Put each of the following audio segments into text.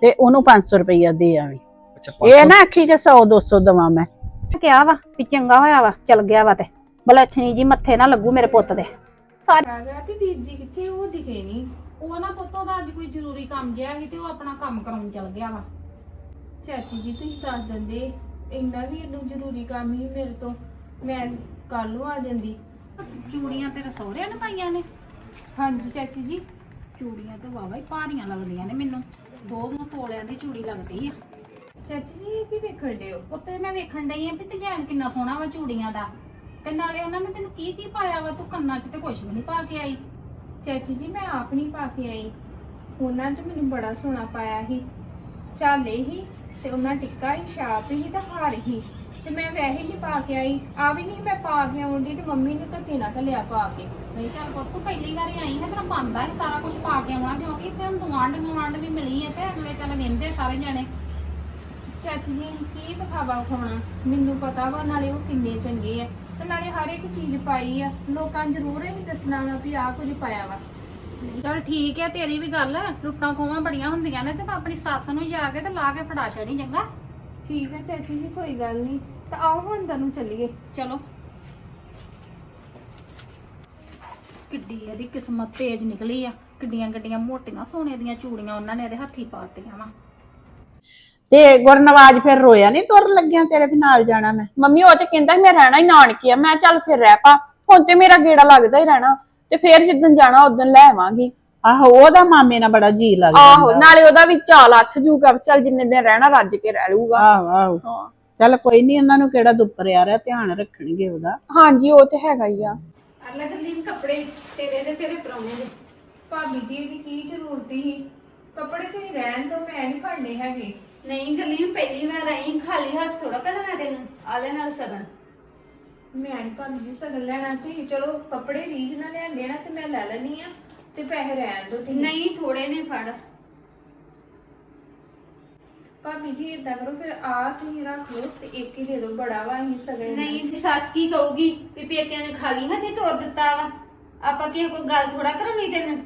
ਤੇ ਉਹਨੂੰ 500 ਰੁਪਈਆ ਦੇ ਆਵੀਂ। ਅੱਛਾ ਇਹ ਨਾ ਆਖੀ ਕਿ 100 200 ਦਵਾਂ ਮੈਂ। ਕਿਹਾ ਵਾ ਵੀ ਚੰਗਾ ਹੋਇਆ ਵਾ ਚਲ ਗਿਆ ਵਾ ਤੇ। ਬਲਛਣੀ ਜੀ ਮੱਥੇ ਨਾ ਲੱਗੂ ਮੇਰੇ ਪੁੱਤ ਦੇ। ਆ ਗਿਆ ਤੇ ਵੀਰ ਜੀ ਕਿੱਥੇ ਉਹ ਦਿਖੇ ਨਹੀਂ। ਉਹ ਨਾ ਪੁੱਤੋਂ ਦਾ ਅੱਜ ਕੋਈ ਜ਼ਰੂਰੀ ਕੰਮ ਜਿਆ ਸੀ ਤੇ ਉਹ ਆਪਣਾ ਕੰਮ ਕਰਾਉਣ ਚਲ ਗਿਆ ਵਾ। ਚਾਚੀ ਜੀ ਤੁਸੀਂ ਦੱਸ ਦਿੰਦੇ ਇੰਨਾ ਵੀ ਇਹਨੂੰ ਜ਼ਰੂਰੀ ਕੰਮ ਹੀ ਮੇਰੇ ਤੋਂ। ਮੈਂ ਕੱਲ ਨੂੰ ਆ ਜਾਂਦੀ। ਚੂੜੀਆਂ ਤੇਰੇ ਸਹੁਰਿਆਂ ਨੇ ਪਾਈਆਂ ਨੇ? ਹਾਂਜੀ ਚਾਚੀ ਜੀ। ਚੂੜੀਆਂ ਤੇ ਵਾਵਾ ਹੀ ਭਾਰੀਆਂ ਲੱਗਦੀਆਂ ਨੇ ਮੈਨੂੰ। ਦੋ ਦੋ ਤੋਲਿਆਂ ਦੀ ਚੂੜੀ ਲੱਗਦੀ ਆ। ਚਾਚੀ ਜੀ ਇਹ ਕੀ ਵੇਖਣ ਡਏ ਹੋ? ਉੱਤੇ ਮੈਂ ਵੇਖਣ ਡਈ ਆ ਵੀ ਡਿਜ਼ਾਈਨ ਕਿੰਨਾ ਸੋਹਣਾ ਵਾ ਚੂੜੀਆਂ ਦਾ। ਤੇ ਨਾਲੇ ਉਹਨਾਂ ਨੇ ਤੈਨੂੰ ਕੀ ਕੀ ਪਾਇਆ ਵਾ? ਤੂੰ ਕੰਨਾਂ 'ਚ ਤੇ ਕੁਝ ਵੀ ਨਹੀਂ ਪਾ ਕੇ ਆਈ। ਚਾਚੀ ਜੀ ਮੈਂ ਆਪ ਨਹੀਂ ਪਾ ਕੇ ਆਈ। ਉਹਨਾਂ ਤੇ ਮੈਨੂੰ ਬੜਾ ਸੋਹਣਾ ਪਾਇਆ ਸੀ। ਚਾਲੇ ਹੀ ਤੇ ਉਹਨਾਂ ਟਿੱਕਾ ਹੀ ਛਾਪ ਹੀ ਤੇ ਹਾਰ ਹੀ। ਤੇ ਮੈਂ ਵੈਸੇ ਹੀ ਨਹੀਂ ਪਾ ਕੇ ਆਈ। ਆ ਵੀ ਨਹੀਂ ਮੈਂ ਪਾ ਕੇ ਆਉਂਦੀ ਤੇ ਮੰਮੀ ਨੇ ਧੱਕੇ ਨਾਲ ਘੱਲਿਆ ਪਾ ਕੇ। ਨਹੀਂ ਚੱਲ ਪੁੱਤ ਤੂੰ ਪਹਿਲੀ ਵਾਰੀ ਆਈ ਹੈ ਤੇਰਾ ਬੰਦਾ ਹੀ ਸਾਰਾ ਕੁਝ ਪਾ ਕੇ ਆਉਣਾ ਕਿਉਂਕਿ ਇੱਥੇ ਹੁਣ ਦੁਆਂਡ ਗੁਆਂਢ ਵੀ ਮਿਲੀ ਹੈ ਤੇ ਅਗਲੇ ਚੱਲ ਵੇਂਦੇ ਸਾਰੇ ਜਣੇ। ਚਾਚੀ ਜੀ ਕੀ ਵਿਖਾਵਾ ਵਿਖਾਉਣਾ? ਮੈਨੂੰ ਪਤਾ ਵਾ ਨਾਲੇ ਉਹ ਕਿੰਨੇ ਚੰਗੇ ਆ ਤੇ ਨਾਲੇ ਹਰ ਇੱਕ ਚੀਜ਼ ਪਾਈ ਆ। ਲੋਕਾਂ ਨੂੰ ਜ਼ਰੂਰ ਇਹ ਦੱਸਣਾ ਵਾ ਵੀ ਆਹ ਕੁਝ ਪਾਇਆ ਵਾ। ਚਲ ਠੀਕ ਹੈ ਤੇਰੀ ਵੀ ਗੱਲ ਲੁੱਟਾਂ ਖੋਵਾਂ ਬੜੀਆਂ ਹੁੰਦੀਆਂ ਨੇ ਤੇ ਮੈਂ ਆਪਣੀ ਸੱਸ ਨੂੰ ਜਾ ਕੇ ਤੇ ਲਾ ਕੇ ਫੜਾ ਛੜੀ ਚੰਗਾ? ਠੀਕ ਹੈ ਚਾਚੀ ਜੀ ਕੋਈ ਗੱਲ ਨਹੀਂ ਤਾਂ ਆਓ ਹੁਣ ਅੰਦਰ ਨੂੰ ਚੱਲੀਏ। ਚਲੋ। ਕਿੱਡੀ ਇਹਦੀ ਕਿਸਮਤ ਤੇਜ਼ ਨਿਕਲੀ ਆ। ਕਿੱਡੀਆਂ ਗੱਡੀਆਂ ਮੋਟੀਆਂ ਸੋਨੇ ਦੀਆਂ ਚੂੜੀਆਂ ਉਹਨਾਂ ਨੇ ਇਹਦੇ ਹੱਥੀ ਪਾਤੀਆਂ ਵਾ। ਤੇ ਗੁਰਨਵਾਜ ਫਿਰ ਰੋਇਆ ਨਹੀਂ ਤੁਰ ਲੱਗਿਆ ਤੇਰੇ ਵੀ ਨਾਲ ਜਾਣਾ ਮੈਂ? ਮੰਮੀ ਉਹ ਤੇ ਕਹਿੰਦਾ ਸੀ ਮੈਂ ਰਹਿਣਾ ਹੀ ਨਾਨਕੀ ਆ ਮੈਂ ਚੱਲ ਫਿਰ ਰਹਿ ਪਾ। ਹੁਣ ਤੇ ਮੇਰਾ ਗੇੜਾ ਲੱਗਦਾ ਹੀ ਰਹਿਣਾ। ਤੇ ਫਿਰ ਜਿੱਦਣ ਜਾਣਾ ਉਦੋਂ ਲੈ ਆਵਾਂਗੀ। ਆਹੋ ਉਹਦਾ ਮਾਮੇ ਨਾਲ ਬੜਾ ਜੀ ਲੱਗਦਾ ਆਹੋ ਨਾਲੇ ਉਹਦਾ ਵੀ ਚਾਲ ਅੱਠ ਜੂਗਾ ਚੱਲ ਜਿੰਨੇ ਦਿਨ ਰਹਿਣਾ ਰੱਜ ਕੇ ਰਹਿ ਲੂਗਾ ਆਹੋ ਆਹੋ। ਹਾਂ। ਚੱਲ ਕੋਈ ਨਹੀਂ ਉਹਨਾਂ ਨੂੰ ਕਿਹੜਾ ਦੁੱਪਰ ਆ ਰਿਹਾ ਧਿਆਨ ਰੱਖਣਗੇ ਉਹਦਾ। ਹਾਂਜੀ ਉਹ ਤੇ ਹੈਗਾ ਹੀ ਆ। ਅਲੱਗ ਅਲੱਗ ਕੱਪੜੇ ਤੇਰੇ ਦੇ ਤੇਰੇ ਪਰਾਉਣੇ ਦੇ। ਭਾਬੀ ਜੀ ਦੀ ਕੀ ਜ਼ਰੂਰਤ ਸੀ? ਕੱਪੜੇ ਤੁਸੀਂ ਰਹਿਣ ਤੋਂ ਮੈਂ ਨਹੀਂ ਫੜਨੇ ਹੈਗੇ। ਨਹੀਂ ਗੱਲੀ ਪਹਿਲੀ ਵਾਰ ਆਈ ਖਾਲੀ ਹੱਥ ਥੋੜਾ ਕਰਨਾ ਤੈਨੂੰ ਆਲੇ ਨਾਲ ਸਗਨ। ਮੈਂ ਨਹੀਂ ਭਾਬੀ ਜੀ ਸਗਨ ਲੈਣਾ ਤੁਸੀਂ ਚਲੋ ਕੱਪੜੇ ਰੀਝ ਨਾਲ ਲਿਆਂਦੇ ਨਾ ਤੇ ਮੈਂ ਲੈ ਲੈਣੀ ਆ ਤੇ ਪੈਸੇ ਰਹਿਣ ਦੋ ਤੁਸੀਂ। ਨਹੀਂ ਥੋੜੇ ਨੇ ਫੜ। ਭਾਬੀ ਜੀ ਇਦਾਂ ਕਰੋ ਫਿਰ ਆ ਤੁਸੀਂ ਰੱਖ ਲਓ ਤੇ ਇੱਕ ਹੀ ਦੇ ਦਿਓ ਬੜਾ ਵਾ ਅਸੀਂ ਸਗਨ ਨਹੀਂ ਸੱਸ ਕੀ ਕਹੂਗੀ ਵੀ ਪੇਕਿਆਂ ਨੇ ਖਾਲੀ ਹੱਥੀ ਤੋੜ ਦਿੱਤਾ ਵਾ? ਆਪਾਂ ਕੀ ਕੋਈ ਗੱਲ ਥੋੜਾ ਕਰਾਉਣੀ ਤੈਨੂੰ?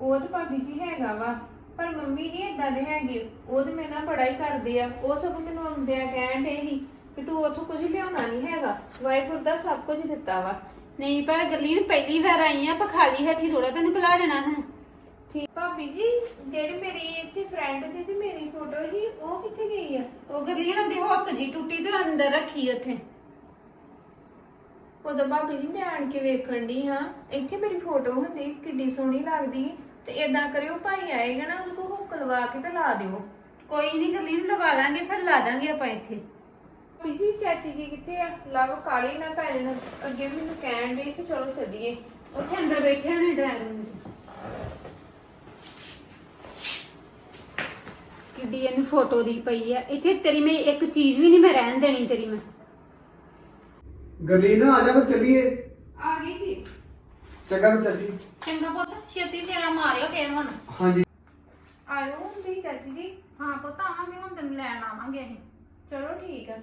ਉਹ ਤਾਂ ਭਾਬੀ ਜੀ ਹੈਗਾ ਵਾ ਪਰ ਮੰਮੀ ਨਹੀਂ ਇਦਾਂ ਦੇ ਹੈਗੇ। ਉਹ ਤੇ ਮੇਰੇ ਨਾਲ ਬੜਾ ਹੀ ਕਰਦੇ ਆ। ਉਹ ਸਭ ਮੈਨੂੰ ਆਉਂਦਿਆਂ ਕਹਿਣ ਦੇ ਸੀ ਕਿ ਤੂੰ ਉੱਥੋਂ ਕੁਝ ਲਿਆਉਣਾ ਨਹੀਂ ਹੈਗਾ। ਵਾਹਿਗੁਰੂ ਦਾ ਸਭ ਕੁਝ ਦਿੱਤਾ ਵਾ। ਨਹੀਂ ਪਰ ਗੱਲੀ ਨੂੰ ਪਹਿਲੀ ਵਾਰ ਆਈ ਆ ਆਪਾਂ ਖਾਲੀ ਹੱਥੀ ਥੋੜਾ ਤੈਨੂੰ ਕਲਾ ਦੇਣਾ ਹੁਣ। ਠੀਕ ਭਾਬੀ ਜੀ ਜਿਹੜੀ ਮੇਰੀ ਇੱਥੇ ਫਰੈਂਡ ਦੀ ਤੇ ਮੇਰੀ ਫੋਟੋ ਸੀ ਉਹ ਕਿੱਥੇ ਗਈ ਆ? ਉਹ ਗੱਲੀ ਨਾਲ ਦੀ ਹੁੱਕ ਜੀ ਟੁੱਟੀ ਤੇ ਅੰਦਰ ਰੱਖੀ ਉੱਥੇ। ਉਦੋਂ ਭਾਬੀ ਜੀ ਮੈਂ ਆਣ ਕੇ ਵੇਖਣ ਦੀ ਹਾਂ ਇੱਥੇ ਮੇਰੀ ਫੋਟੋ ਹੁੰਦੀ ਕਿੱਡੀ ਸੋਹਣੀ ਲੱਗਦੀ। ਤੇ ਇਦਾਂ ਕਰਿਓ ਭਾਈ ਆਏਗਾ ਨਾ ਉਹਨੂੰ ਹੁੱਕ ਲਵਾ ਕੇ ਤੇ ਲਾ ਦਿਓ। ਕੋਈ ਨਹੀਂ ਗੱਲੀ ਨੂੰ ਲਵਾ ਲਾਂਗੇ ਫਿਰ ਲਾ ਦਾਂਗੇ ਆਪਾਂ ਇੱਥੇ। ਭਾਬੀ ਜੀ ਚਾਚੀ ਜੀ ਕਿੱਥੇ ਆ? ਲਵ ਕਾਲੀ ਨਾ ਜਾਣ ਅੱਗੇ ਵੀ ਮੈਨੂੰ ਕਹਿਣ ਦੇ ਕਿ ਚਲੋ ਚੱਲੀਏ। ਉੱਥੇ ਅੰਦਰ ਬੈਠੇ ਨੇ ਡਰਾਈਵਰ ਰੂਮ 'ਚ ਕਿੱਡੀ ਇਹਨੂੰ ਫੋਟੋ ਦੀ ਪਈ ਆ। ਇੱਥੇ ਤੇਰੀ ਮੈਂ ਇੱਕ ਚੀਜ਼ ਵੀ ਨਹੀਂ ਮੈਂ ਰਹਿਣ ਦੇਣੀ ਤੇਰੀ ਮੈਂ। ਗਲੀ ਨਾ ਆ ਜਾ ਫਿਰ ਚੱਲੀਏ। ਆ ਗਈ ਜੀ। ਚੰਗਾ ਫਿਰ ਚਾਚੀ। ਚੰਗਾ ਪੁੱਤ ਛੇਤੀ ਫੇਰਾ ਮਾਰਿਓ ਫੇਰ ਹੁਣ। ਹਾਂਜੀ। ਆਇਓ ਹੁੰਦੀ ਚਾਚੀ ਜੀ। ਹਾਂ ਪੁੱਤ ਆਵਾਂਗੇ ਹੁਣ ਤੈਨੂੰ ਲੈਣ ਆਵਾਂਗੇ ਅਸੀਂ। ਚਲੋ ਠੀਕ ਆ।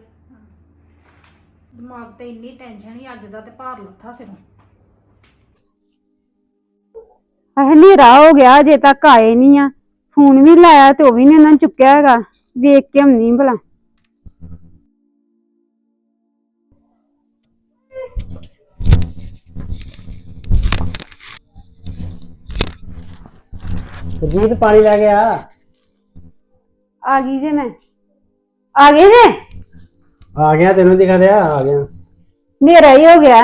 ਦਿਮਾਗ ਤੇ ਇੰਨੀ ਟੈਨਸ਼ਨ ਹੀ ਅੱਜ ਦਾ ਤੇ ਭਾਰ ਲੱਥਾ ਸਿਰੋਂ। ਹਨੇਰਾ ਹੋ ਗਿਆ ਅਜੇ ਤੱਕ ਆਏ ਨਹੀਂ ਆ। ਫੋਨ ਵੀ ਲਾਇਆ ਤੇ ਉਹ ਵੀ ਨਹੀਂ ਉਹਨਾਂ ਨੇ ਚੁੱਕਿਆ ਹੈਗਾ। ਵੇਖ ਕੇ ਹਮਨੀ ਭਲਾ। ਸੁਰਜੀਤ ਪਾਣੀ ਲੈ ਕੇ ਆ। ਆ ਗਈ ਜੇ ਮੈਂ। ਆ ਗਏ ਜੇ? ਆ ਗਿਆ ਤੈਨੂੰ ਦਿਖਾ ਦਿਆ ਆ ਗਿਆ। ਹਨੇਰਾ ਹੀ ਹੋ ਗਿਆ।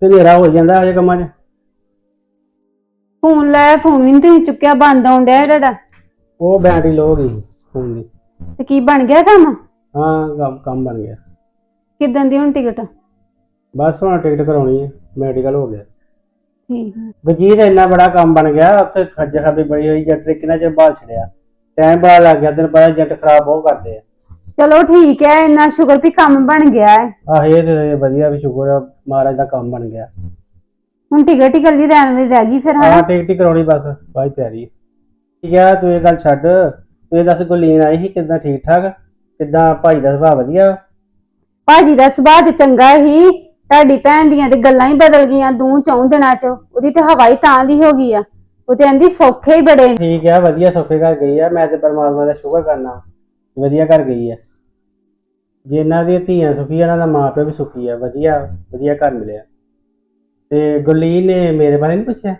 ਤੇ ਹਨੇਰਾ ਹੋ ਜਾਂਦਾ ਹਜੇ ਕੰਮਾਂ 'ਚ। ਫੋਨ ਲਾਇਆ ਫੋਨ ਵੀ ਨਹੀਂ ਤੁਸੀਂ ਚੁੱਕਿਆ ਬੰਦ ਆਉਣ ਡਿਆ ਤੁਹਾਡਾ ਉਹ ਬੈਟਰੀ ਲੋ ਗਈ ਫੋਨ ਦੀ। ਤੇ ਕੀ ਬਣ ਗਿਆ ਕੰਮ? ਹਾਂ ਕੰਮ ਕੰਮ ਬਣ ਗਿਆ। ਕਿਦਾਂ ਦੀ ਹੁਣ ਟਿਕਟ? ਬਸ ਹੁਣ ਟਿਕਟ ਕਰਾਉਣੀ ਹੈ ਮੈਡੀਕਲ ਹੋ ਗਿਆ। ਠੀਕ ਆ। ਵਜੀਦ ਇੰਨਾ ਬੜਾ ਕੰਮ ਬਣ ਗਿਆ ਉੱਥੇ ਖੱਜ ਖਾਬੀ ਬੜੀ ਹੋਈ ਜੱਟ ਨੇ ਕਿੰਨਾ ਚਿਰ ਬਾਲ ਛੜਿਆ ਟਾਈਮ ਬੜਾ ਲੱਗ ਗਿਆ ਤੈਨੂੰ ਪਤਾ ਜੱਟ ਖਰਾਬ ਬਹੁਤ ਕਰਦੇ ਆ। ਚਲੋ ਠੀਕ ਹੈ ਇੰਨਾ ਸ਼ੁਕਰ ਵੀ ਕੰਮ ਬਣ ਗਿਆ ਹੈ ਆਹ ਇਹ ਤੇ ਵਧੀਆ ਵੀ ਸ਼ੁਕਰ ਆ ਮਹਾਰਾਜ ਦਾ ਕੰਮ ਬਣ ਗਿਆ। ਹੁਣ ਟਿਕਟ ਹੀ ਕੱਲੀ ਰਹਿਣ ਵਾਲੀ ਰਹਿ ਗਈ ਫਿਰ ਹਾਂ ਹਾਂ ਟਿਕਟ ਹੀ ਕਰਾਉਣੀ ਬਸ ਬਾਈ ਪਿਆਰੀ। ਠੀਕ ਆ ਤੂੰ ਇਹ ਗੱਲ ਛੱਡ। ਤੂੰ ਇਹ ਦੱਸ ਗੁਲੀਨ ਆਈ ਸੀ ਕਿੱਦਾਂ ਠੀਕ ਠਾਕ ਕਿੱਦਾਂ ਭਾਈ ਦਾ ਸੁਭਾਅ ਵਧੀਆ? ਭਾਜੀ ਦਾ ਸੁਭਾਅ ਤੇ ਚੰਗਾ ਹੀ। ਤੁਹਾਡੀ ਭੈਣ ਦੀਆਂ ਤੇ ਗੱਲਾਂ ਹੀ ਬਦਲ ਗਈਆਂ ਦੂ ਚੌਂ ਦਿਨਾਂ ਚ। ਉਹਦੀ ਤੇ ਹਵਾਈ ਤਾਂ ਦੀ ਹੋ ਗਈ ਆ। ਉਹ ਤੇ ਕਹਿੰਦੀ ਸੌਖੇ ਹੀ ਬੜੇ ਨੇ। ਠੀਕ ਆ ਵਧੀਆ ਸੌਖੇ ਘਰ ਗਈ ਆ। ਮੈਂ ਤੇ ਪਰਮਾਤਮਾ ਦਾ ਸ਼ੁਕਰ ਕਰਨਾ। ਵਧੀਆ ਘਰ ਗਈ ਆ। ਜਿਨ੍ਹਾਂ ਦੀਆਂ ਧੀਆਂ ਸੁਖੀ ਆ, ਉਹਨਾਂ ਦਾ ਮਾਂ ਪਿਓ ਵੀ ਸੁਖੀ ਆ। ਵਧੀਆ ਵਧੀਆ ਘਰ ਮਿਲਿਆ। ਤੇ ਗੁਰਲੀਨ ਨੇ ਮੇਰੇ ਬਾਰੇ ਨਹੀਂ ਪੁੱਛਿਆ?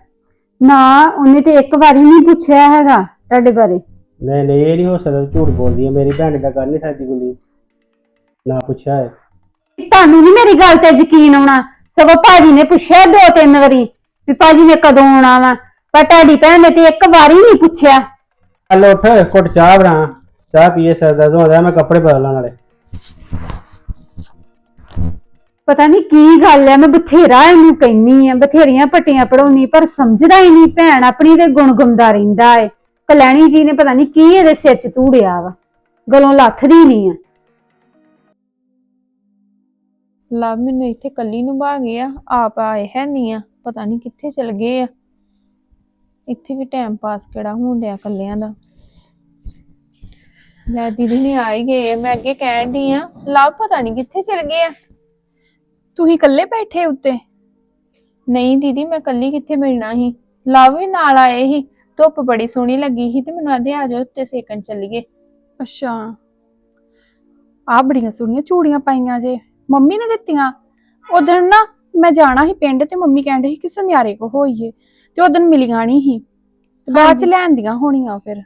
ਨਾ ਉਹਨੇ ਤੇ ਇੱਕ ਵਾਰੀ ਨਹੀਂ ਪੁੱਛਿਆ ਹੈਗਾ ਤੁਹਾਡੇ ਬਾਰੇ। ਨਹੀਂ ਨਹੀਂ ਇਹ ਨਹੀਂ ਹੋ ਸਕਦਾ ਝੂਠ ਬੋਲਦੀ ਹੈ ਮੇਰੀ ਭੈਣ ਦਾ ਕਰ ਨਹੀਂ ਸਕਦੀ ਗੁਰਲੀਨ। ਨਾ ਪੁੱਛਿਆ ਹੈ ਤੁਹਾਨੂੰ ਨਹੀਂ ਮੇਰੀ ਗੱਲ ਤੇ ਯਕੀਨ ਆਉਣਾ? ਸਗੋਂ ਭਾਜੀ ਨੇ ਪੁੱਛਿਆ ਦੋ ਤਿੰਨ ਵਾਰੀ ਵੀ ਭਾਜੀ ਨੇ ਕਦੋਂ ਆਉਣਾ ਵਾ ਪਰ ਤੁਹਾਡੀ ਭੈਣ ਨੇ ਤੇ ਇੱਕ ਵਾਰੀ ਨਹੀਂ ਪੁੱਛਿਆ। ਚੱਲ ਉੱਠ ਘੁੱਟ ਚਾਹ ਬਣਾ ਚਾਹ ਪੀਏ ਸਿਰ ਦਰਦ ਹੁੰਦਾ ਮੈਂ ਕੱਪੜੇ ਬਦਲਾਂ ਨਾਲੇ ਪਤਾ ਨਹੀਂ ਕੀ ਗੱਲ ਹੈ ਮੈਂ ਬਥੇਰਾ ਇਹਨੂੰ ਕਹਿਨੀ ਆ, ਬਥੇਰੀਆਂ ਪੱਟੀਆਂ ਪੜਾਉਣੀ ਪਰ ਸਮਝਦਾ ਹੀ ਨਹੀਂ ਭੈਣ, ਆਪਣੀ ਤੇ ਗੁੰਗੁੰਦਾ ਰਹਿੰਦਾ ਏ। ਕਲੈਣੀ ਜੀ ਨੇ ਪਤਾ ਨਹੀਂ ਕੀ ਇਹਦੇ ਸਿਰ 'ਚ ਧੂੜਿਆ ਵਾ, ਗਲੋਂ ਲੱਥਦੀ ਨਹੀਂ ਆ। ਲਵ, ਮੈਨੂੰ ਇੱਥੇ ਕੱਲੀ ਨੂੰ ਭਾ ਗਏ ਆ, ਆਪ ਆਏ ਹੈ ਨਹੀਂ ਆ, ਪਤਾ ਨਹੀਂ ਕਿੱਥੇ ਚਲ ਗਏ ਆ। ਇੱਥੇ ਵੀ ਟਾਈਮ ਪਾਸ ਕਿਹੜਾ ਹੋਣ ਡਿਆ ਕੱਲਿਆਂ ਦਾ। ਲੈ ਦੀਦੀ ਨੇ ਆ ਹੀ ਗਏ ਆ। ਮੈਂ ਅੱਗੇ ਕਹਿਣ ਦੀ ਆ, ਲਵ, ਪਤਾ ਨਹੀਂ ਕਿੱਥੇ ਚਲ ਗਏ ਆ। ਤੁਸੀਂ ਇਕੱਲੇ ਬੈਠੇ ਉੱਤੇ? ਨਹੀਂ ਦੀਦੀ ਮੈਂ ਕੱਲੀ ਕਿੱਥੇ ਮਿਲਣਾ ਸੀ? ਲਵ ਵੀ ਨਾਲ ਆਏ ਸੀ ਧੁੱਪ ਬੜੀ ਸੋਹਣੀ ਲੱਗੀ ਸੀ ਤੇ ਮੈਨੂੰ ਆਦੇ ਆ ਜਾਓ ਉੱਤੇ ਸੇਕਣ ਚੱਲੀਏ। ਅੱਛਾ। ਆ ਬੜੀਆਂ ਸੋਹਣੀਆਂ ਚੂੜੀਆਂ ਪਾਈਆਂ ਜੇ। ਮੰਮੀ ਨੇ ਦਿੱਤੀਆਂ। ਉਦੋਂ ਨਾ ਮੈਂ ਜਾਣਾ ਸੀ ਪਿੰਡ ਤੇ ਮੰਮੀ ਕਹਿੰਦੇ ਸੀ ਕਿ ਸੁਨਿਆਰੇ ਕੋ ਹੋਈਏ ਤੇ ਉਦੋਂ ਮਿਲੀਆਂ ਨਹੀਂ ਸੀ। ਤੇ ਬਾਅਦ ਚ ਲੈਂਦੀਆਂ ਹੋਣੀਆਂ ਫਿਰ।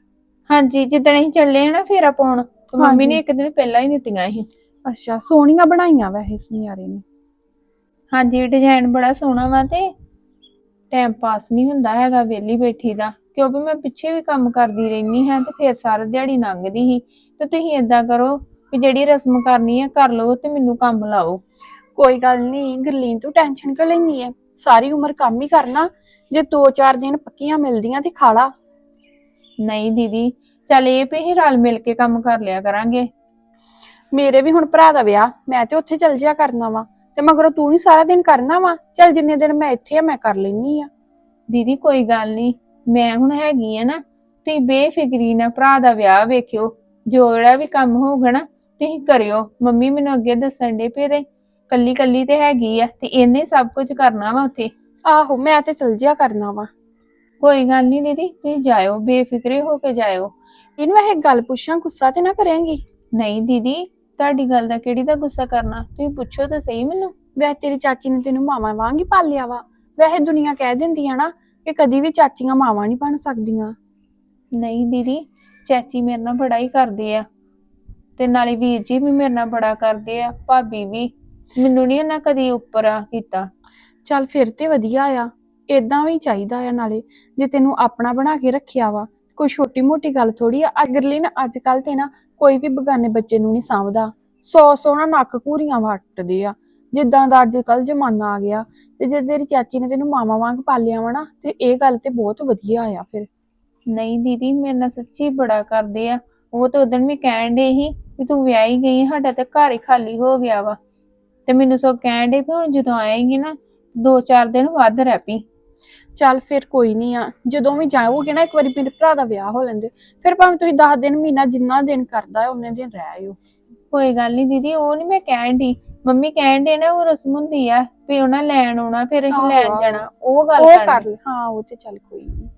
ਹਾਂਜੀ ਜਿੱਦਣ ਅਸੀਂ ਚੱਲੇ ਆ ਨਾ ਫੇਰਾ ਪਾਉਣ ਤੇ ਮੰਮੀ। ਨੇ ਇੱਕ ਦਿਨ ਪਹਿਲਾਂ ਹੀ ਦਿੱਤੀਆਂ ਸੀ। ਅੱਛਾ ਸੋਹਣੀਆਂ ਬਣਾਈਆਂ ਵੈਸੇ ਸੁਨਿਆਰੇ ਨੇ। ਹਾਂਜੀ ਡਿਜ਼ਾਈਨ ਬੜਾ ਸੋਹਣਾ ਵਾ ਤੇ ਟਾਈਮ ਪਾਸ ਨਹੀਂ ਹੁੰਦਾ ਹੈਗਾ ਵਿਹਲੀ ਬੈਠੀ ਦਾ। ਕਿਉਂਕਿ ਮੈਂ ਪਿੱਛੇ ਵੀ ਕੰਮ ਕਰਦੀ ਰਹਿੰਦੀ ਹਾਂ ਤੇ ਫਿਰ ਸਾਰਾ ਦਿਹਾੜੀ ਲੰਘਦੀ ਸੀ। ਤੇ ਤੁਸੀਂ ਏਦਾਂ ਕਰੋ ਵੀ ਜਿਹੜੀ ਰਸਮ ਕਰਨੀ ਹੈ ਕਰ ਲਓ ਤੇ ਮੈਨੂੰ ਕੰਮ ਲਾਓ। ਕੋਈ ਗੱਲ ਨਹੀਂ ਗਰਲੀਨ ਤੂੰ ਟੈਨਸ਼ਨ ਕਿਉਂ ਲੈਣੀ ਹੈ ਸਾਰੀ ਉਮਰ ਕੰਮ ਹੀ ਕਰਨਾ। ਜੇ 2-4 ਦਿਨ ਪੱਕੀਆਂ ਮਿਲਦੀਆਂ ਤੇ ਖਾ ਲਾ। ਨਹੀਂ ਦੀਦੀ ਚੱਲ ਇਹ ਵੀ ਰਲ ਮਿਲ ਕੇ ਕੰਮ ਕਰ ਲਿਆ ਕਰਾਂਗੇ। ਮੇਰੇ ਵੀ ਹੁਣ ਭਰਾ ਦਾ ਵਿਆਹ ਮੈਂ ਤੇ ਉੱਥੇ ਚਲ ਜਿਆ ਕਰਨਾ ਵਾ। ਤੇ ਮਗਰੋਂ ਤੂੰ ਹੀ ਸਾਰਾ ਦਿਨ ਕਰਨਾ ਵਾ। ਚੱਲ ਜਿੰਨੇ ਦਿਨ ਮੈਂ ਇੱਥੇ ਆ ਮੈਂ ਕਰ ਲੈਣੀ ਆ। ਦੀਦੀ ਕੋਈ ਗੱਲ ਨਹੀਂ। ਮੈਂ ਹੁਣ ਹੈਗੀ ਆ ਨਾ ਤੁਸੀਂ ਬੇਫਿਕਰੀ ਨਾਲ ਭਰਾ ਦਾ ਵਿਆਹ ਵੇਖਿਓ। ਜੋ ਜਿਹੜਾ ਵੀ ਕੰਮ ਹੋਊਗਾ ਨਾ ਤੁਸੀਂ ਕਰਿਓ। ਮੰਮੀ ਮੈਨੂੰ ਅੱਗੇ ਦੱਸਣ ਦੇ ਪਏ ਕੱਲੀ ਕੱਲੀ ਤੇ ਹੈਗੀ ਆ ਤੇ ਇਹਨੇ ਸਭ ਕੁਝ ਕਰਨਾ ਵਾ ਉੱਥੇ। ਆਹੋ ਮੈਂ ਤੇ ਚਲ ਜਿਆ ਕਰਨਾ ਵਾ। ਕੋਈ ਗੱਲ ਨਹੀਂ ਦੀਦੀ ਤੁਸੀਂ ਜਾਇਓ ਬੇਫਿਕਰੇ ਹੋ ਕੇ ਜਾਇਓ। ਇਹਨੂੰ ਇੱਕ ਗੱਲ ਪੁੱਛਾਂ ਗੁੱਸਾ ਤੇ ਨਾ ਕਰੇਂਗੀ? ਨਹੀਂ ਦੀਦੀ ਤੁਹਾਡੀ ਗੱਲ ਦਾ ਕਿਹੜੀ ਦਾ ਗੁੱਸਾ ਕਰਨਾ? ਤੁਸੀਂ ਪੁੱਛੋ ਤਾਂ ਸਹੀ ਮੈਨੂੰ। ਵੈਸੇ ਤੇਰੀ ਚਾਚੀ ਨੇ ਤੈਨੂੰ ਮਾਵਾਂ ਵਾਂਗ ਹੀ ਪਾਲਿਆ ਵਾ। ਵੈਸੇ ਦੁਨੀਆ ਕਹਿ ਦਿੰਦੀ ਆ ਨਾ ਕਿ ਕਦੀ ਵੀ ਚਾਚੀਆਂ ਮਾਵਾਂ ਨਹੀਂ ਬਣ ਸਕਦੀਆਂ। ਨਹੀਂ ਦੀਦੀ ਚਾਚੀ ਮੇਰੇ ਨਾਲ ਬੜਾ ਹੀ ਕਰਦੇ ਆ। ਤੇ ਨਾਲੇ ਵੀਰ ਜੀ ਵੀ ਮੇਰੇ ਨਾਲ ਬੜਾ ਕਰਦੇ ਆ ਭਾਬੀ ਵੀ। ਮੈਨੂੰ ਨਹੀਂ ਉਹਨਾਂ ਕਦੀ ਉੱਪਰ ਆ ਕੀਤਾ। ਚੱਲ ਫਿਰ ਤੇ ਵਧੀਆ ਆ। ਇਦਾਂ ਵੀ ਚਾਹੀਦਾ ਆ ਨਾਲੇ ਜੇ ਤੈਨੂੰ ਆਪਣਾ ਬਣਾ ਕੇ ਰੱਖਿਆ ਵਾ। ਕੋਈ ਛੋਟੀ ਮੋਟੀ ਗੱਲ ਥੋੜੀ ਆ। ਅਗਰਲੀ ਨਾ ਅੱਜ ਕੱਲ ਤੇ ਨਾ ਕੋਈ ਵੀ ਬਗਾਨੇ ਬੱਚੇ ਨੂੰ ਨਹੀਂ ਸਾਂਭਦਾ। ਸੌ ਸੌ ਨਾ ਨੱਕ ਘੂਰੀਆਂ ਵੱਟਦੇ ਆ। ਜਿੱਦਾਂ ਦਾ ਅੱਜ ਕੱਲ ਜ਼ਮਾਨਾ ਆ ਗਿਆ ਤੇ ਜੇ ਤੇਰੀ ਚਾਚੀ ਨੇ ਤੈਨੂੰ ਮਾਮਾ ਵਾਂਗ ਪਾਲਿਆ ਵਾ ਨਾ, ਤੇ ਇਹ ਗੱਲ ਤੇ ਬਹੁਤ ਵਧੀਆ ਆ ਫਿਰ। ਨਹੀਂ ਦੀਦੀ, ਮੇਰੇ ਨਾਲ ਸੱਚੀ ਬੜਾ ਕਰਦੇ ਆ। ਉਹ ਤੇ ਉਦੋਂ ਵੀ ਕਹਿਣ ਦੇ ਸੀ ਵੀ ਤੂੰ ਵਿਆਹੀ ਗਈ, ਸਾਡਾ ਤਾਂ ਘਰ ਹੀ ਖਾਲੀ ਹੋ ਗਿਆ ਵਾ। ਤੇ ਮੈਨੂੰ ਸੋ ਕਹਿਣ ਦੇ ਵੀ ਹੁਣ ਜਦੋਂ ਆਏਗੀ ਨਾ, ਦੋ ਚਾਰ ਦਿਨ ਵੱਧ ਰਹਿ ਪਈ। ਚੱਲ ਫਿਰ ਕੋਈ ਨਹੀਂ ਆ। ਜਦੋਂ ਵੀ ਜਾਓਗੇ ਨਾ ਇੱਕ ਵਾਰੀ ਮੇਰੇ ਭਰਾ ਦਾ ਵਿਆਹ ਹੋ ਲੈਂਦੇ। ਫਿਰ ਭਾਵੇਂ ਤੁਸੀਂ 10 ਦਿਨ ਮਹੀਨਾ ਜਿੰਨਾ ਦਿਨ ਕਰਦਾ ਹੈ ਉਹਨੇ ਦਿਨ ਰਹਿ ਆਇਓ। ਕੋਈ ਗੱਲ ਨਹੀਂ ਦੀਦੀ ਉਹ ਨਹੀਂ ਮੈਂ ਕਹਿਣ ਦੀ ਮੰਮੀ ਕਹਿਣ ਦੇ ਨਾ ਉਹ ਰਸਮ ਹੁੰਦੀ ਆ ਵੀ ਉਹਨਾਂ ਲੈਣ ਆਉਣਾ ਫਿਰ ਅਸੀਂ ਲੈਣ। ਜਾਣਾ। ਉਹ ਗੱਲ ਉਹ। ਕਰ ਲੈ ਹਾਂ ਉਹ ਤੇ ਚੱਲ ਕੋਈ ਨਹੀਂ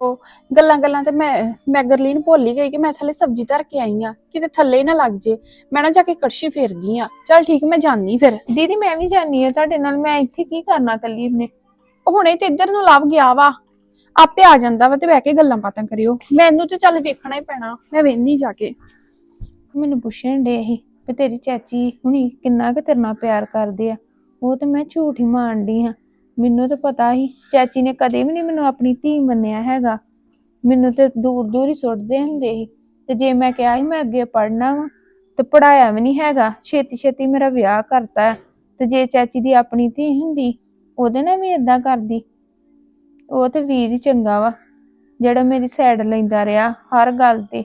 ਉਹ ਗੱਲਾਂ ਗੱਲਾਂ ਤੇ ਮੈਂ ਮੈਂ ਗਰਲੀਨ ਭੁੱਲ ਹੀ ਗਈ ਕਿ ਮੈਂ ਥੱਲੇ ਸਬਜ਼ੀ ਧਰ ਕੇ ਆਈ ਆ ਕਿਤੇ ਥੱਲੇ ਹੀ ਨਾ ਲੱਗ ਜੇ। ਮੈਂ ਨਾ ਜਾ ਕੇ ਕੜਛੀ ਫੇਰਦੀ ਆ ਚੱਲ ਠੀਕ ਮੈਂ ਜਾਨੀ ਫਿਰ। ਦੀਦੀ ਮੈਂ ਵੀ ਜਾਣੀ ਆ ਤੁਹਾਡੇ ਨਾਲ ਮੈਂ ਇੱਥੇ ਕੀ ਕਰਨਾ ਕੱਲੀ ਨੇ ਹੁਣੇ ਤੇ ਇੱਧਰ ਨੂੰ ਲੱਭ ਗਿਆ ਵਾ। ਆਪੇ ਆ ਜਾਂਦਾ ਵਾ ਤੇ ਬਹਿ ਕੇ ਗੱਲਾਂ ਬਾਤਾਂ ਕਰਿਓ। ਮੈਨੂੰ ਤੇ ਚੱਲ ਵੇਖਣਾ ਹੀ ਪੈਣਾ। ਮੈਂ ਵੇਹਨੀ ਜਾ ਕੇ। ਮੈਨੂੰ ਪੁੱਛਣ ਦੇ ਸੀ ਵੀ ਤੇਰੀ ਚਾਚੀ ਹੁਣੀ ਕਿੰਨਾ ਕੁ ਤੇਰੇ ਨਾਲ ਪਿਆਰ ਕਰਦੇ ਆ। ਉਹ ਤੇ ਮੈਂ ਝੂਠ ਹੀ ਮਾਰਦੀ ਹਾਂ। ਮੈਨੂੰ ਤਾਂ ਪਤਾ ਹੀ ਚਾਚੀ ਨੇ ਕਦੇ ਵੀ ਨਹੀਂ ਮੈਨੂੰ ਆਪਣੀ ਧੀ ਮੰਨਿਆ ਹੈਗਾ। ਮੈਨੂੰ ਤੇ ਦੂਰ ਦੂਰ ਹੀ ਸੁੱਟਦੇ ਹੁੰਦੇ ਸੀ। ਤੇ ਜੇ ਮੈਂ ਕਿਹਾ ਸੀ ਮੈਂ ਅੱਗੇ ਪੜ੍ਹਨਾ ਵਾ ਤੇ ਪੜਾਇਆ ਵੀ ਨਹੀਂ ਹੈਗਾ। ਛੇਤੀ ਛੇਤੀ ਮੇਰਾ ਵਿਆਹ ਕਰਤਾ। ਤੇ ਜੇ ਚਾਚੀ ਦੀ ਆਪਣੀ ਧੀ ਹੁੰਦੀ ਉਹਦੇ ਨਾਲ ਵੀ ਇਦਾਂ ਕਰਦੀ। ਉਹ ਤੇ ਵੀਰ ਹੀ ਚੰਗਾ ਵਾ ਜਿਹੜਾ ਮੇਰੀ ਸਾਈਡ ਲੈਂਦਾ ਰਿਹਾ ਹਰ ਗੱਲ ਤੇ।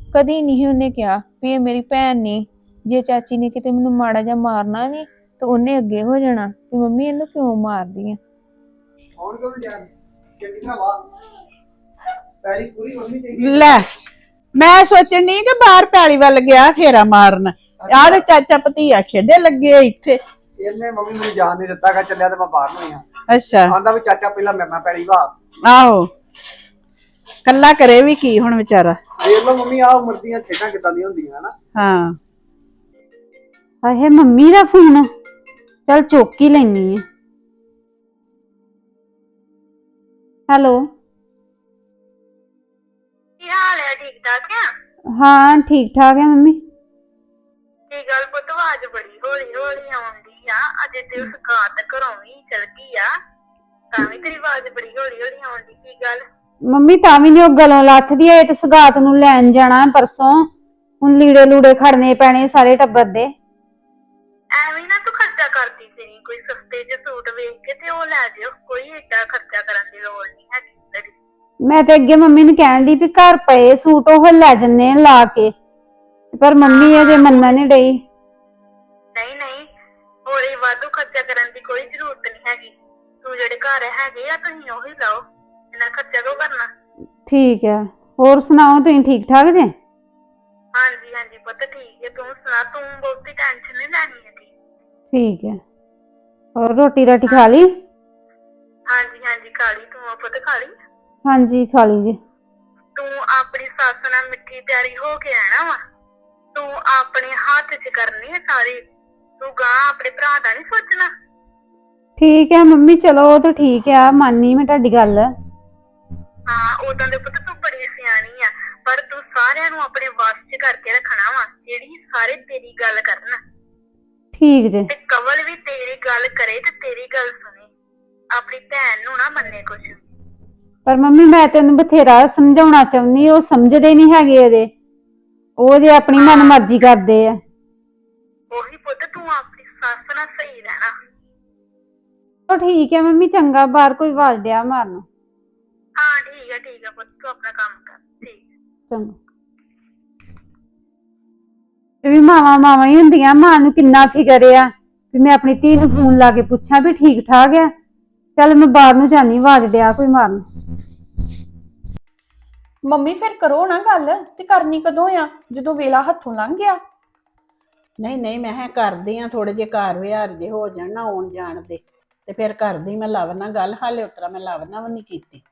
ਕਦੀ ਨਹੀਂ ਉਹਨੇ ਕਿਹਾ ਵੀ ਇਹ ਮੇਰੀ ਭੈਣ ਨੇ ਜੇ ਚਾਚੀ ਨੇ ਕਿਤੇ ਮੈਨੂੰ ਮਾੜਾ ਜਿਹਾ ਮਾਰਨਾ ਵੀ ਤਾਂ ਉਹਨੇ ਅੱਗੇ ਹੋ ਜਾਣਾ ਵੀ ਮੰਮੀ ਇਹਨੂੰ ਕਿਉਂ ਮਾਰਦੀ ਆ? ਵਾ? ਪੂਰੀ ਲੈ ਮੈਂ ਸੋਚਣ ਨਹੀਂ ਕਿ ਬਾਹਰ ਪੈਲੀ ਵੱਲ ਗਿਆ ਫੇਰਾ ਮਾਰਨ। ਆਹ ਤੇ ਚਾਚਾ ਭਤੀਆ ਖੇਡੇ ਲੱਗੇ ਇੱਥੇ। ਇਹਨੇ ਮੰਮੀ ਮੈਨੂੰ ਜਾਣ ਨਹੀਂ ਦਿੱਤਾ ਕਿ ਚੱਲਿਆ ਤੇ ਮੈਂ ਬਾਹਰ ਨੂੰ ਹੀ ਆ। ਅੱਛਾ। ਆਂਦਾ ਵੀ ਚਾਚਾ ਪਹਿਲਾਂ ਮੇਰੇ ਨਾਲ ਪੈਲੀ ਵਾ ਆਹੋ। ਕੱਲਾ ਕਰੇ ਵੀ ਕੀ ਹੁਣ ਵਿਚਾਰਾ? ਦੇਖ ਲਓ ਮੰਮੀ ਆ ਉਮਰ ਦੀਆਂ ਖੇਡਾਂ ਕਿੱਦਾਂ ਦੀਆਂ ਹੁੰਦੀਆਂ ਹਨਾ? ਹਾਂ। ਆਹੇ ਮੰਮੀ ਦਾ ਫੋਨ। ਚਲ ਚੁੱਕ ਹੀ ਲੈਣੀ ਆ। ਹੈਲੋ। ਕੀ ਹਾਲ ਹੈ ਠੀਕ ਠਾਕ ਆ? ਹਾਂ ਠੀਕ ਠਾਕ ਹੈ ਮੰਮੀ। ਕੀ ਗੱਲ ਪੁੱਤ ਆਵਾਜ਼ ਬੜੀ ਹੌਲੀ ਹੌਲੀ ਆਉਂਦੀ ਆ ਅਜੇ ਤੇ ਉਸ ਕਾਤ ਘਰੋਂ ਵੀ ਚਲ ਗਈ ਆ। ਤਾਂ ਵੀ ਤੇਰੀ ਆਵਾਜ਼ ਬੜੀ ਹੌਲੀ ਹੌਲੀ ਆਉਂਦੀ ਕੀ ਗੱਲ। ਮੰਮੀ ਤਾਂ ਵੀ ਨੀ ਉਹ ਗਲੋਂ ਲੱਥਦੀ ਐ ਤੇ ਸਗਾਤ ਨੂੰ ਲੈਣ ਜਾਣਾ ਹੈ ਪਰਸੋਂ। ਹੁਣ ਲੀੜੇ ਲੂੜੇ ਖੜਨੇ ਪੈਣੇ ਸਾਰੇ ਟੱਬਰ ਦੇ। ਐਵੇਂ ਨਾ ਤੂੰ ਖਰਚਾ ਕਰਦੀ ਸੀ ਕੋਈ ਸਸਤੇ ਜਿਹੇ ਸੂਟ ਵੇਖ ਕੇ ਤੇ ਉਹ ਲੈ ਜਿਓ। ਕੋਈ ਏਡਾ ਖਰਚਾ ਕਰਨ ਦੀ ਲੋੜ ਨਹੀਂ ਹੈਗੀ ਤੇਰੀ। ਮੈਂ ਤੇ ਅੱਗੇ ਮੰਮੀ ਨੂੰ ਕਹਿਣ ਦੀ ਵੀ ਘਰ ਪਏ ਸੂਟ ਉਹ ਲੈ ਜੰਨੇ ਲਾ ਕੇ। ਪਰ ਮੰਮੀ ਅਜੇ ਮੰਨਣ ਨਹੀਂ ਡਈ। ਨਹੀਂ ਨਹੀਂ ਵਾਧੂ ਖਰਚਾ ਕਰਨ ਦੀ ਕੋਈ ਜ਼ਰੂਰਤ ਨਹੀਂ ਹੈਗੀ। ਤੂੰ ਜਿਹੜੇ ਘਰ ਹੈਗੇ ਆ ਤੁਸੀਂ ਉਹੀ ਲਾਓ। ਇੰਨਾ ਖਰਚਾ ਕਿਉਂ ਕਰਨਾ? ਠੀਕ ਹੈ ਹੋਰ ਸੁਣਾਓ ਤੁਸੀਂ ਠੀਕ ਠਾਕ ਜੇ? ਹਾਂਜੀ ਹਾਂਜੀ ਪੁੱਤ ਠੀਕ ਹੈ ਤੂੰ ਸੁਣਾ ਤੂੰ ਬਹੁਤੀ ਟੈਨਸ਼ਨ ਨਹੀਂ ਲੈਣੀ ਹੈਗੀ। ਠੀਕ ਹੈ ਹੋਰ ਰੋਟੀ ਰਾਟੀ ਖਾ ਲਈ? ਹਾਂਜੀ ਹਾਂਜੀ ਖਾਲੀ ਤੂੰ ਪੁੱਤ ਖਾਲੀ ਹਾਂਜੀ ਖਾ ਲਈ ਜੀ। ਤੂੰ ਆਪਣੀ ਸੱਸ ਨਾਲ ਮਿੱਠੀ ਪਿਆਰੀ ਹੋ ਕੇ ਰਹਿਣਾ ਵਾ। ਤੂੰ ਆਪਣੇ ਹੱਥ 'ਚ ਕਰਨੀ ਹੈ ਸਾਰੀ। ਤੂੰ ਗਾਂ ਆਪਣੇ ਭਰਾ ਦਾ ਨਹੀਂ ਸੋਚਣਾ? ਠੀਕ ਹੈ ਮੰਮੀ ਚਲੋ ਉਹ ਤਾਂ ਠੀਕ ਆ ਮੰਨੀ ਮੈਂ ਤੁਹਾਡੀ ਗੱਲ। ਹਾਂ ਉਦੋਂ ਦੇ ਪੁੱਤ ਤੂੰ ਬੜੀ ਸਿਆਣੀ ਆ ਪਰ ਤੂੰ ਸਾਰਿਆਂ ਨੂੰ ਆਪਣੇ ਵੱਸ 'ਚ ਕਰਕੇ ਰੱਖਣਾ ਵਾ ਜਿਹੜੀ ਸਾਰੇ ਤੇਰੀ ਗੱਲ ਕਰਨ। ਠੀਕ ਜੇ। ਤੇ ਕਵਲ ਵੀ ਤੇਰੀ ਗੱਲ ਕਰੇ ਤੇ ਤੇਰੀ ਗੱਲ ਸੁਣੇ। ਆਪਣੀ ਭੈਣ ਨੂੰ ਨਾ ਮੰਨੇ ਕੁਛ। ਪਰ ਮੰਮੀ ਮੈਂ ਤੈਨੂੰ ਬਥੇਰਾ ਸਮਝਾਉਣਾ ਚਾਹੁੰਦੀ ਉਹ ਸਮਝਦੇ ਨਹੀਂ ਹੈਗੇ ਇਹਦੇ। ਉਹ ਜੇ ਆਪਣੀ ਮਨ ਮਰਜ਼ੀ ਕਰਦੇ ਆ। ਉਹੀ ਪੁੱਤ ਤੂੰ ਆਪਣੀ ਸੱਸ ਨਾਲ ਸਹੀ ਰਹਿਣਾ। ਉਹ ਠੀਕ ਹੈ ਮੰਮੀ ਚੰਗਾ ਬਾਹਰ ਕੋਈ ਆਵਾਜ਼ ਡਿਆ ਮਾਰਨ ਹਾਂ ਠੀਕ ਹੈ ਠੀਕ ਹੈ ਪੁੱਤ ਤੂੰ ਆਪਣਾ ਕੰਮ ਕਰ ਠੀਕ ਚੰਗਾ। ਇਹ ਵੀ ਮਾਵਾਂ ਮਾਵਾਂ ਹੀ ਹੁੰਦੀਆਂ ਮਾਂ ਨੂੰ ਕਿੰਨਾ ਫਿਕਰ ਆ ਵੀ ਮੈਂ ਆਪਣੀ ਧੀ ਨੂੰ ਫੋਨ ਲਾ ਕੇ ਪੁੱਛਾਂ ਵੀ ਠੀਕ ਠਾਕ ਆ। ਚੱਲ ਮੈਂ ਬਾਹਰ ਨੂੰ ਜਾਨੀ ਆਵਾਜ਼ ਡਿਆ ਕੋਈ ਮਾਰਨ ਮੰਮੀ ਫਿਰ ਕਰੋ ਨਾ ਗੱਲ ਤੇ ਕਰਨੀ ਕਦੋਂ ਆ? ਜਦੋਂ ਵੇਲਾ ਹੱਥੋਂ ਲੰਘ ਗਿਆ। ਨਹੀਂ ਨਹੀਂ ਮੈਂ ਕਿਹਾ ਕਰਦੀ ਆ ਥੋੜੇ ਜੇ ਘਰ ਵਿਹਾਰ ਜੇ ਹੋ ਜਾਣ ਨਾ ਆਉਣ ਜਾਣ ਦੇ। ਤੇ ਫਿਰ ਕਰਦੀ ਮੈਂ ਲਵਨਾ ਗੱਲ ਹਾਲੇ ਉਤਰਾ ਮੈਂ ਲਵਨਾ ਵੀ ਨਹੀਂ ਕੀਤੀ।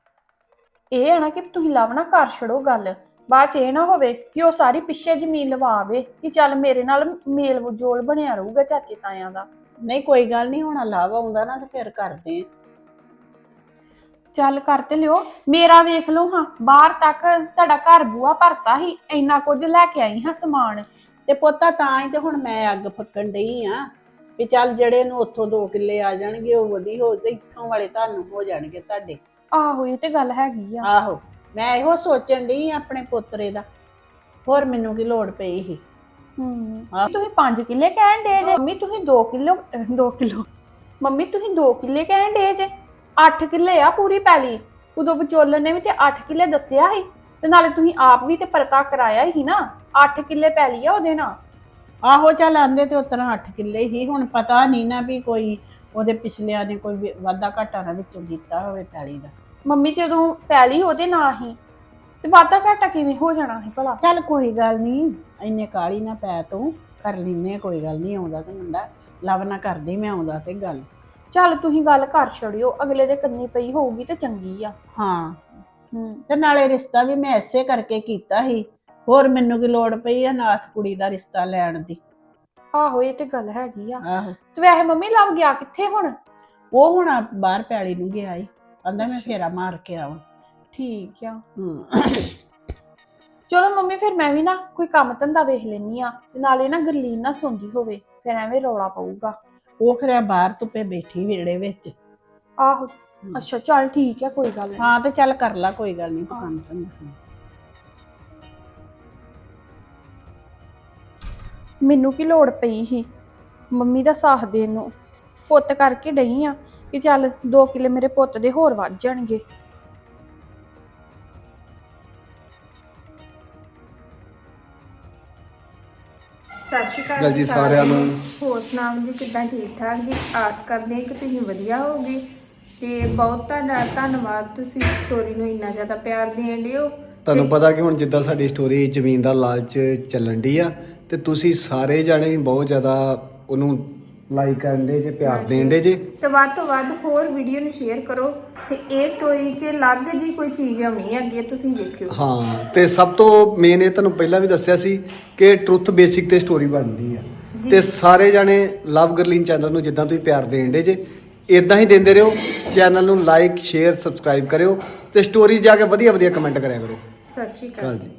ਇਹ ਹੈ ਨਾ ਕਿ ਤੁਸੀਂ ਲਾਵਣਾ ਕਰ ਛੜੋ ਗੱਲ। ਬਾਅਦ ਚ ਇਹ ਨਾ ਹੋਵੇ ਕਿ ਉਹ ਸਾਰੀ ਪਿੱਛੇ ਜ਼ਮੀਨ ਲਵਾਵੇ ਕਿ ਚੱਲ ਮੇਰੇ ਨਾਲ ਮੇਲ ਵਜੋਲ ਬਣਿਆ ਰਹੂਗਾ ਚਾਚੇ ਤਾਇਆਂ ਦਾ। ਨਹੀਂ ਕੋਈ ਗੱਲ ਨਹੀਂ ਹੁਣ ਲਾਭ ਆਉਂਦਾ ਨਾ ਤੇ ਫਿਰ ਕਰਦੇ ਆ। ਚੱਲ ਕਰ ਤੇ ਲਿਓ ਮੇਰਾ ਵੇਖ ਲਓ ਹਾਂ ਬਾਹਰ ਤੱਕ ਤੁਹਾਡਾ ਘਰ ਬੂਆ ਭਰਤਾ ਹੀ ਇੰਨਾ ਕੁਝ ਲੈ ਕੇ ਆਈ ਹਾਂ ਸਮਾਨ। ਤੇ ਪੋਤਾ ਤਾਂ ਹੀ ਤੇ ਹੁਣ ਮੈਂ ਅੱਗ ਫੱਕਣ ਡਈ ਆ ਵੀ ਚੱਲ ਜਿਹੜੇ ਨੂੰ ਉੱਥੋਂ 2 ਕਿੱਲੇ ਆ ਜਾਣਗੇ ਉਹ ਵਧੀ ਹੋ ਤੇ ਇੱਥੋਂ ਵਾਲੇ ਤੁਹਾਨੂੰ ਹੋ ਜਾਣਗੇ ਤੁਹਾਡੇ। ਆਹੋ ਇਹ ਤੇ ਗੱਲ ਹੈਗੀ ਆ। ਆਹੋ ਮੈਂ ਇਹੋ ਸੋਚਣ ਡਈ ਆਪਣੇ ਪੋਤਰੇ ਦਾ ਹੋਰ ਮੈਨੂੰ ਕੀ ਲੋੜ ਪਈ ਸੀ? ਹੂੰ। ਹਾਂ। ਤੁਸੀਂ 5 ਕਿੱਲੇ ਕਹਿਣ ਦੇ ਜੇ। ਮੰਮੀ ਤੁਸੀਂ 2 ਕਿਲੋ 2 ਕਿਲੋ। ਮੰਮੀ ਤੁਸੀਂ 2 ਕਿੱਲੇ ਕਹਿਣ ਦੇ ਜੇ। 8 ਕਿੱਲੇ ਆ ਪੂਰੀ ਪੈਲੀ। ਉਦੋਂ ਵਿਚੋਲਨ ਨੇ ਵੀ ਤੇ 8 ਕਿੱਲੇ ਦੱਸਿਆ ਸੀ। ਤੇ ਨਾਲੇ ਤੁਸੀਂ ਆਪ ਵੀ ਤੇ ਪਰਤਾ ਕਰਾਇਆ ਹੀ ਨਾ। 8 ਕਿੱਲੇ ਪੈਲੀ ਆ ਉਹਦੇ ਨਾਲ। ਆਹੋ ਚੱਲ ਆਂਦੇ ਤੇ ਉਤਰਾ 8 ਕਿੱਲੇ ਹੀ ਹੁਣ ਪਤਾ ਨਹੀਂ ਨਾ ਵੀ ਕੋਈ ਉਹਦੇ ਪਿਛਲਿਆਂ ਨੇ ਕੋਈ ਵਾਧਾ ਘਾਟਾ ਨਾ ਵਿੱਚੋਂ ਕੀਤਾ ਹੋਵੇ ਪੈਲੀ ਦਾ। ਮੰਮੀ ਜਦੋਂ ਪੈਲੀ ਉਹਦੇ ਨਾਂ ਹੀ ਤੇ ਵਾਧਾ ਘਾਟਾ ਕਿਵੇਂ ਹੋ ਜਾਣਾ ਸੀ ਭਲਾ? ਚੱਲ ਕੋਈ ਗੱਲ ਨਹੀਂ ਇੰਨੇ ਕਾਲੀ ਨਾ ਪੈ ਤੂੰ ਕਰ ਲੈਨੇ ਕੋਈ ਗੱਲ ਨਹੀਂ ਆਉਂਦਾ ਤੇ ਮੁੰਡਾ ਲਵ ਨਾ ਕਰਦੀ ਮੈਂ ਆਉਂਦਾ ਤੇ ਗੱਲ। ਚੱਲ ਤੁਸੀਂ ਗੱਲ ਕਰ ਛੜਿਓ ਅਗਲੇ ਦੇ ਕੰਨੀ ਪਈ ਹੋਊਗੀ ਤੇ ਚੰਗੀ ਆ। ਹਾਂ ਹੂੰ। ਤੇ ਨਾਲੇ ਰਿਸ਼ਤਾ ਵੀ ਮੈਂ ਐਸੇ ਕਰਕੇ ਕੀਤਾ ਸੀ ਹੋਰ ਮੈਨੂੰ ਕੀ ਲੋੜ ਪਈ ਆ ਨਾਥ ਕੁੜੀ ਦਾ ਰਿਸ਼ਤਾ ਲੈਣ ਦੀ? ਆਹੋ ਇਹ ਤੇ ਗੱਲ ਹੈਗੀ ਆ। ਆਹੋ। ਤੇ ਵੈਸੇ ਮੰਮੀ ਲੱਭ ਗਿਆ ਕਿੱਥੇ ਹੁਣ? ਉਹ ਹੁਣ ਆ ਬਾਹਰ ਪੈਲੀ ਨੂੰ ਗਿਆ ਈ। ਕਹਿੰਦਾ ਮੈਂ ਫੇਰਾ ਮਾਰ ਕੇ ਆਵਾਂ। ਠੀਕ ਆ। ਹੂੰ। ਚਲੋ ਮੰਮੀ ਫਿਰ ਮੈਂ ਵੀ ਨਾ ਕੋਈ ਕੰਮ ਧੰਦਾ ਵੇਖ ਲੈਣੀ ਆ ਤੇ ਨਾਲੇ ਨਾ ਗਰਲੀਨ ਨਾ ਸੌਂਦੀ ਹੋਵੇ ਫਿਰ ਐਵੇਂ ਰੌਲਾ ਪਊਗਾ। ਉਹ ਖਰਿਆ ਬਾਹਰ ਧੁੱਪੇ ਬੈਠੀ ਵਿਹੜੇ ਵਿੱਚ। ਆਹੋ। ਅੱਛਾ ਚੱਲ ਠੀਕ ਆ ਕੋਈ ਗੱਲ ਨਹੀਂ ਹਾਂ ਤੇ ਚੱਲ ਕਰ ਲਾ ਕੋਈ ਗੱਲ ਨਹੀਂ ਤੂੰ ਮੈਨੂੰ ਕੀ ਲੋੜ ਪਈ ਸੀ? ਮੰਮੀ ਦਾ ਸਾਥ ਦੇਣ ਨੂੰ। ਪੁੱਤ ਕਰਕੇ ਡਈ ਆ ਕਿ ਚੱਲ 2 ਕਿਲੇ ਮੇਰੇ ਪੁੱਤ ਦੇ ਹੋਰ ਵੱਧ ਜਾਣਗੇ। ਸਤਿ ਸ਼੍ਰੀ ਅਕਾਲ ਜੀ ਸਾਰਿਆਂ ਨੂੰ। ਹੋਰ ਸੁਣਾਓ ਜੀ ਕਿੱਦਾਂ ਠੀਕ ਠਾਕ ਜੀ? ਆਸ ਕਰਦੇ ਹਾਂ ਕਿ ਤੁਸੀਂ ਵਧੀਆ ਹੋਗੇ ਤੇ ਬਹੁਤ ਤੁਹਾਡਾ ਧੰਨਵਾਦ ਤੁਸੀਂ ਸਟੋਰੀ ਨੂੰ ਇੰਨਾ ਜ਼ਿਆਦਾ ਪਿਆਰ ਦੇਣ ਲਿਓ ਤੁਹਾਨੂੰ ਪਤਾ ਕਿ ਹੁਣ ਜਿੱਦਾਂ ਸਾਡੀ ਸਟੋਰੀ ਜ਼ਮੀਨ ਦਾ ਲਾਲਚ ਚੱਲਣ ਦੀ ਆ ਤੇ ਤੁਸੀਂ ਸਾਰੇ ਜਾਣੇ ਬਹੁਤ ਜ਼ਿਆਦਾ ਉਹਨੂੰ ਲਾਈਕ ਕਰਨ ਦੇ ਜੇ ਪਿਆਰ ਦੇਣ ਦੇ ਜੇ। ਤੇ ਵੱਧ ਤੋਂ ਵੱਧ ਹੋਰ ਵੀਡੀਓ ਨੂੰ ਸ਼ੇਅਰ ਕਰੋ ਤੇ ਇਹ ਸਟੋਰੀ 'ਚ ਅਲੱਗ ਜੀ ਕੋਈ ਚੀਜ਼ ਆਉਣੀ ਹੈ ਅੱਗੇ ਤੁਸੀਂ ਵੇਖਿਓ ਹਾਂ ਤੇ ਸਭ ਤੋਂ ਮੇਨ ਇਹ ਤੁਹਾਨੂੰ ਪਹਿਲਾਂ ਵੀ ਦੱਸਿਆ ਸੀ ਕਿ ਟਰੁੱਥ ਬੇਸਿਕ ਤੇ ਸਟੋਰੀ ਬਣਦੀ ਆ। ਤੇ ਸਾਰੇ ਜਾਣੇ ਲਵ ਗਰਲੀਨ ਚੈਨਲ ਨੂੰ ਜਿੱਦਾਂ ਤੁਸੀਂ ਪਿਆਰ ਦੇਣ ਦੇ ਜੇ ਇਦਾਂ ਹੀ ਦਿੰਦੇ ਰਹੋ। ਚੈਨਲ ਨੂੰ ਲਾਈਕ ਸ਼ੇਅਰ ਸਬਸਕ੍ਰਾਈਬ ਕਰਿਓ ਤੇ ਸਟੋਰੀ ਜਾ ਕੇ ਵਧੀਆ ਵਧੀਆ ਕਮੈਂਟ ਕਰਿਆ ਕਰੋ। ਸਤਿ ਸ਼੍ਰੀ ਅਕਾਲ। ਜੀ।